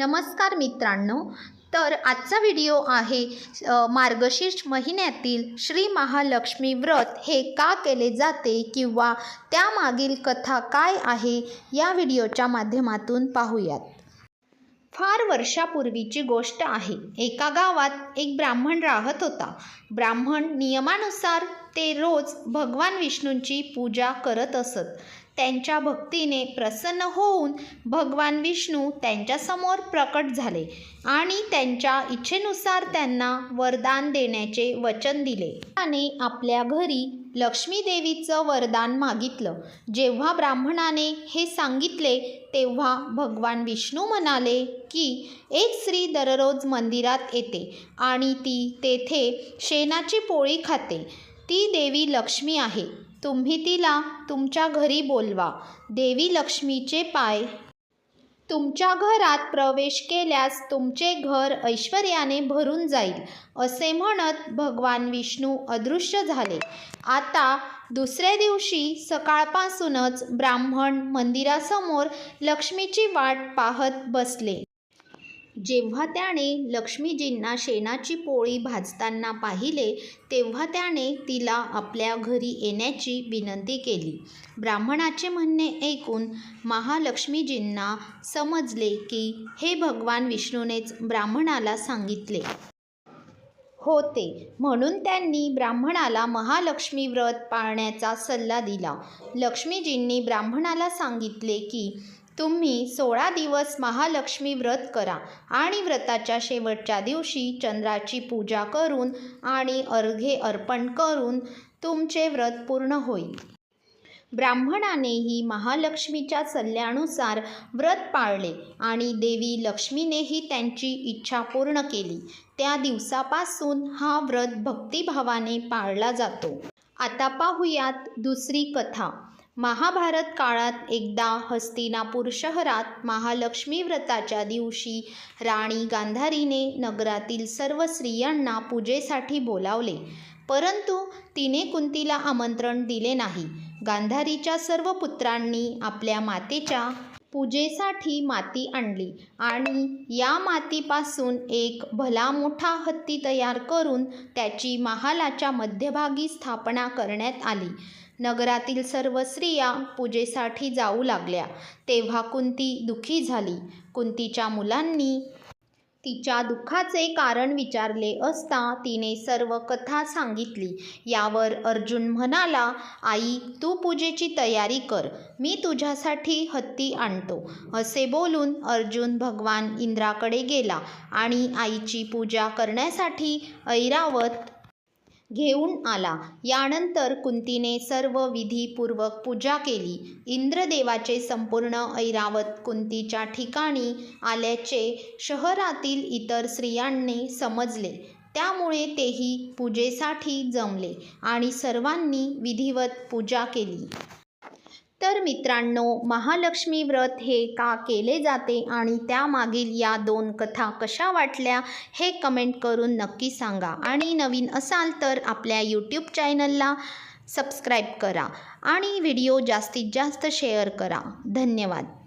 नमस्कार मित्रांनो. तर आजचा व्हिडिओ आहे मार्गशीर्ष महिन्यातील श्री महालक्ष्मी व्रत हे का केले जाते किंवा त्यामागील कथा काय आहे या व्हिडिओच्या माध्यमातून पाहूयात. फार वर्षापूर्वीची गोष्ट आहे. एका गावात एक ब्राह्मण राहत होता. ब्राह्मण नियमानुसार ते रोज भगवान विष्णूंची पूजा करत असत. त्यांच्या भक्तीने प्रसन्न होऊन भगवान विष्णू त्यांच्यासमोर प्रकट झाले आणि त्यांच्या इच्छेनुसार त्यांना वरदान देण्याचे वचन दिले. त्याने आपल्या घरी लक्ष्मी देवीचं वरदान मागितलं. जेव्हा ब्राह्मणाने हे सांगितले तेव्हा भगवान विष्णू म्हणाले की एक स्त्री दररोज मंदिरात येते आणि ती तेथे शेणाची पोळी खाते. ती देवी लक्ष्मी आहे. तुम्ही तिला तुमच्या घरी बोलवा. देवी लक्ष्मीचे पाय. तुमच्या घरात प्रवेश केल्यास तुमचे घर ऐश्वर्याने भरून जाईल असे म्हणत भगवान विष्णू अदृश्य झाले. आता दुसऱ्या दिवशी सकाळपासूनच ब्राह्मण मंदिरासमोर लक्ष्मीची वाट पाहत बसले. जेव्हा त्याने लक्ष्मीजींना शेणाची पोळी भाजताना पाहिले तेव्हा त्याने तिला आपल्या घरी येण्याची विनंती केली. ब्राह्मणाचे म्हणणे ऐकून महालक्ष्मीजींना समजले की हे भगवान विष्णूनेच ब्राह्मणाला सांगितले. होते. म्हणून त्यांनी ब्राह्मणाला महालक्ष्मी व्रत पाळण्याचा सल्ला दिला. लक्ष्मीजींनी ब्राह्मणाला सांगितले की तुम्ही सोळा दिवस महालक्ष्मी व्रत करा आणि व्रताच्या शेवटच्या दिवशी चंद्राची पूजा करून आणि अर्घे अर्पण करून तुमचे व्रत पूर्ण होईल. ब्राह्मणानेही महालक्ष्मीच्या सल्ल्यानुसार व्रत पाळले आणि देवी लक्ष्मीनेही त्यांची इच्छा पूर्ण केली. त्या दिवसापासून हा व्रत भक्तिभावाने पाळला जातो. आता पाहूयात दुसरी कथा. महाभारत काळात एकदा हस्तिनापूर शहरात महालक्ष्मी व्रताच्या दिवशी राणी गांधारीने नगरातील सर्व स्त्रियांना पूजेसाठी बोलावले. परंतु तिने कुंतीला आमंत्रण दिले नाही. गांधारीच्या सर्व पुत्रांनी आपल्या मातेच्या पूजेसाठी माती आणली आणि या मातीपासून एक भला मोठा हत्ती तयार करून त्याची महालाच्या मध्यभागी स्थापना करण्यात आली. नगरातील सर्व स्त्रिया पूजेसाठी जाऊ लागल्या. तेव्हा कुंती दुखी झाली. कुंतीच्या मुलांनी तिच्या दुःखाचे कारण विचारले असता तिने सर्व कथा सांगितली. यावर अर्जुन म्हणाला आई तू पूजेची तयारी कर. मी तुझ्यासाठी हत्ती आणतो. असे बोलून अर्जुन भगवान इंद्राकडे गेला आणि आईची पूजा करण्यासाठी ऐरावत घेऊन आला. यानंतर कुंतीने सर्व विधीपूर्वक पूजा केली. इंद्रदेवाचे संपूर्ण ऐरावत कुंतीच्या ठिकाणी आल्याचे शहरातील इतर स्त्रियांनी समजले. त्यामुळे तेही पूजेसाठी जमले आणि सर्वांनी विधिवत पूजा केली. तर मित्रांनो महालक्ष्मी व्रत हे का केले जाते आणि त्यामागील या दोन कथा कशा वाटल्या हे कमेंट करून नक्की सांगा. आणि नवीन असाल तर आपल्या यूट्यूब चॅनलला सबस्क्राईब करा आणि व्हिडिओ जास्तीत जास्त शेअर करा. धन्यवाद.